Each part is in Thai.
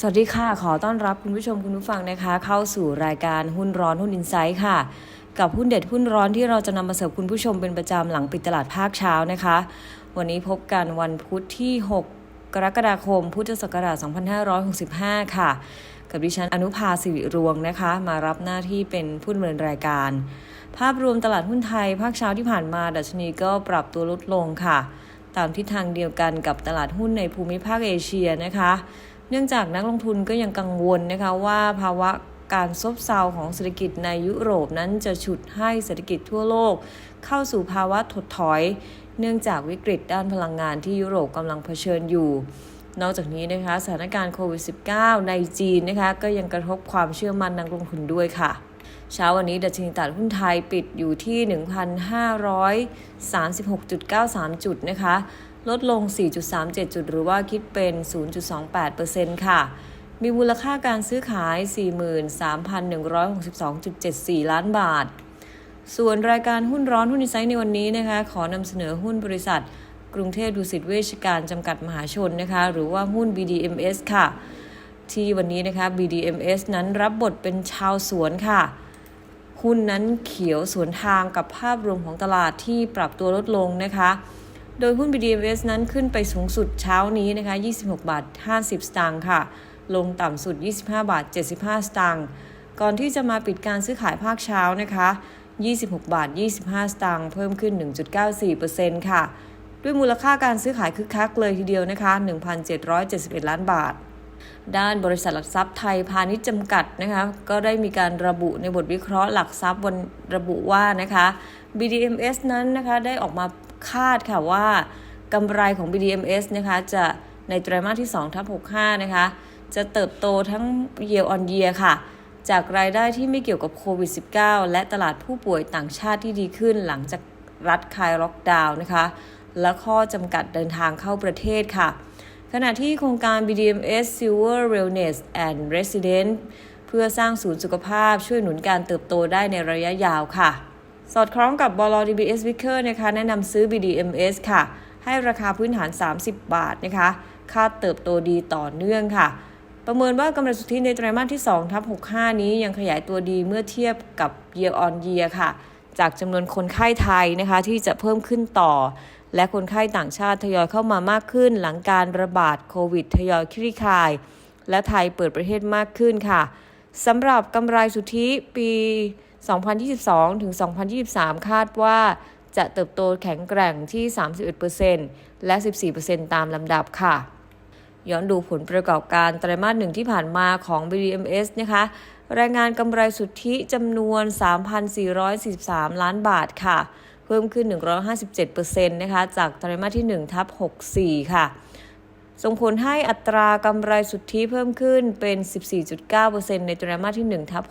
สวัสดีค่ะ ขอต้อนรับคุณผู้ชมคุณผู้ฟังนะคะ เข้าสู่รายการหุ้นร้อนหุ้นอินไซด์ค่ะ กับหุ้นเด็ดหุ้นร้อนที่เราจะนำมาเสิร์ฟคุณผู้ชมเป็นประจำหลังปิดตลาดภาคเช้านะคะ วันนี้พบกันวันพุธที่ 6 กรกฎาคม พุทธศักราช 2565 ค่ะ กับดิฉันอนุภาสิริรวงนะคะ มารับหน้าที่เป็นผู้ดำเนินรายการ ภาพรวมตลาดหุ้นไทยภาคเช้าที่ผ่านมา ดัชนีก็ปรับตัวลดลงค่ะ ตามทิศทางเดียวกันกับตลาดหุ้นในภูมิภาคเอเชียนะคะ เนื่องจากนักลงทุนก็ยังกังวลนะคะว่าภาวะการซบเซาของเศรษฐกิจในยุโรปนั้นจะฉุดให้เศรษฐกิจทั่วโลก เข้าสู่ภาวะถดถอย เนื่องจากวิกฤตด้านพลังงานที่ยุโรปกำลังเผชิญอยู่ นอกจากนี้นะคะสถานการณ์โควิด -19 ในจีนนะคะก็ยังกระทบความเชื่อมั่นนักลงทุนด้วยค่ะ เช้าวันนี้ดัชนีตลาดหุ้นไทยปิดอยู่ที่ 1,536.93 จุดนะคะ ลดลง 4.37 จุด หรือว่าคิดเป็น 0.28%ค่ะ มีมูลค่าการซื้อขาย 43,162.74 ล้านบาท ส่วนรายการหุ้นร้อนหุ้นอินไซต์ในวันนี้นะคะ ขอนำเสนอหุ้นบริษัท กรุงเทพดุสิตเวชการจำกัดมหาชนนะคะ หรือว่าหุ้น BDMS ค่ะ ที่วันนี้นะคะ BDMS นั้นรับบทเป็นชาวสวนค่ะหุ้นนั้นเขียวสวนทางกับภาพรวมของตลาดที่ปรับตัวลดลงนะคะ โดยหุ้น BDMs นั้นขึ้นไปสูงสุดเช้านี้นะคะ 26 บาท 50 สตางค์ค่ะ ลงต่ำสุด 25 บาท 75 สตางค์ ก่อนที่จะมาปิดการซื้อขายภาคเช้านะคะ 26 บาท 25 สตางค์ เพิ่มขึ้น 1.94%ค่ะ ด้วยมูลค่าการซื้อขายคึกคักเลยทีเดียวนะคะ 1,771 ล้านบาท ด้านบริษัทหลักทรัพย์ไทยพาณิชย์จำกัดนะคะ ก็ได้มีการระบุในบทวิเคราะห์หลักทรัพย์บนระบุว่านะคะ BDMs นั้นนะคะได้ออกมา คาดค่ะว่ากำไรของ BDMs นะคะจะในไตรมาสที่2ทับ65 นะคะ จะเติบโตทั้ง year on year ค่ะ จากรายได้ที่ไม่เกี่ยวกับโควิด -19 และตลาดผู้ป่วยต่างชาติที่ดีขึ้นหลังจากรัฐคลายล็อกดาวน์นะคะ และข้อจำกัดเดินทางเข้าประเทศค่ะ ขณะที่โครงการ BDMS Silver Wellness and Resident เพื่อสร้างศูนย์สุขภาพช่วยหนุนการเติบโตได้ในระยะยาวค่ะ สอดคล้องกับบล DBS Vicker นะคะแนะนำซื้อ BDMS ค่ะ ให้ราคาพื้นฐาน 30 บาทนะคะคาดเติบโตดีต่อเนื่องค่ะ ประเมินว่ากำไรสุทธิในไตรมาสที่2ทับ65 นี้ยังขยายตัวดีเมื่อเทียบกับ year on year ค่ะ จากจำนวนคนไข้ไทยนะคะที่จะเพิ่มขึ้นต่อ และคนไข้ต่างชาติทยอยเข้ามามากขึ้น หลังการระบาดโควิดทยอยคลี่คลาย และไทยเปิดประเทศมากขึ้นค่ะ สำหรับกำไรสุทธิปี 2022 ถึง 2023 คาดว่าจะเติบโตแข็งแกร่งที่ 31%และ 14%ตามลำดับค่ะ ย้อนดูผลประกอบการไตรมาสหนึ่งที่ผ่านมาของ BDMs นะคะ รายงานกำไรสุทธิจำนวน 3,443 ล้านบาทค่ะ เพิ่มขึ้น 157%นะคะ จากไตรมาสที่ 1 ทับ 64 ค่ะ ส่งผลให้อัตรากำไรสุทธิเพิ่มขึ้นเป็น 14.9%ในไตรมาสที่ 1 ทับ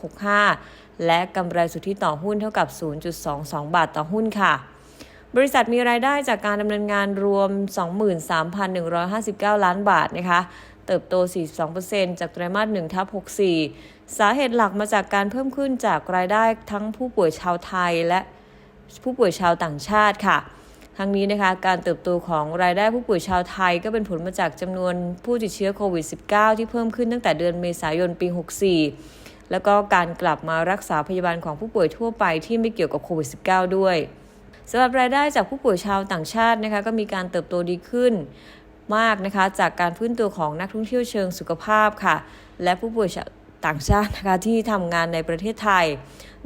65 และกำไรสุทธิต่อหุ้นเท่ากับ 0.22 บาทต่อหุ้นค่ะ บริษัทมีรายได้จากการดำเนินงานรวม 23,159 ล้านบาทนะคะ เติบโต 42%จากไตรมาส1ทับ64 สาเหตุหลักมาจากการเพิ่มขึ้นจากรายได้ทั้งผู้ป่วยชาวไทยและผู้ป่วยชาวต่างชาติค่ะ ทั้งนี้นะคะการเติบโตของรายได้ผู้ป่วยชาวไทย ก็เป็นผลมาจากจำนวนผู้ติดเชื้อโควิด -19 ที่เพิ่มขึ้นตั้งแต่เดือนเมษายนปี 64 แล้วก็การกลับมารักษาพยาบาลของผู้ป่วยทั่วไปที่ไม่เกี่ยวกับโควิด -19 ด้วยสำหรับรายได้จากผู้ป่วยชาวต่างชาตินะคะก็มีการเติบโตดีขึ้นมากนะคะจากการฟื้นตัวของนักท่องเที่ยวเชิงสุขภาพค่ะ และผู้ป่วยชาวต่างชาตินะคะที่ทำงานในประเทศไทย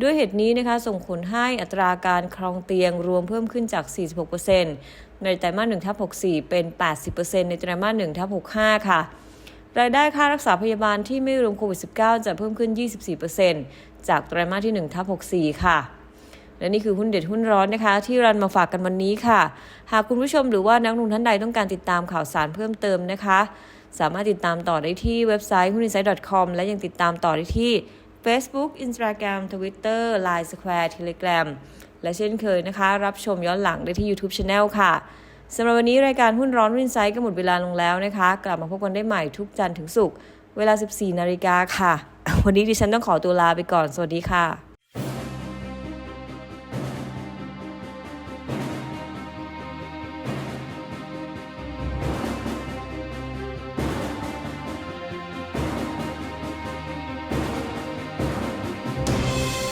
ด้วยเหตุนี้นะคะส่งผลให้อัตราการครองเตียงรวมเพิ่มขึ้นจาก 46%ในไตรมาส1ทับ64 เป็น 80%ในไตรมาส1ทับ65 ค่ะ รายได้ค่ารักษาพยาบาลที่ไม่รวมโควิด -19 จะเพิ่มขึ้น 24%จากไตรมาสที่1ทับ64 ค่ะและนี่คือหุ้นเด็ดหุ้นร้อนนะคะ ที่รันมาฝากกันวันนี้ค่ะ หากคุณผู้ชมหรือว่านักลงทุนท่านใดต้องการติดตามข่าวสารเพิ่มเติมนะคะ สามารถติดตามต่อได้ที่เว็บไซต์หุ้น insight com และยังติดตามต่อได้ที่ Facebook Instagram Twitter Line Square Telegram และเช่นเคยนะคะ รับชมย้อนหลังได้ที่ YouTube Channel ค่ะสำหรับวันนี้รายการหุ้นร้อนหุ้นอินไซต์ก็หมดเวลาลงแล้วนะคะ กลับมาพบกันได้ใหม่ทุกจันทร์ถึงศุกร์เวลา 14 นาฬิกาค่ะ วันนี้ดิฉันต้องขอตัวลาไปก่อน สวัสดีค่ะ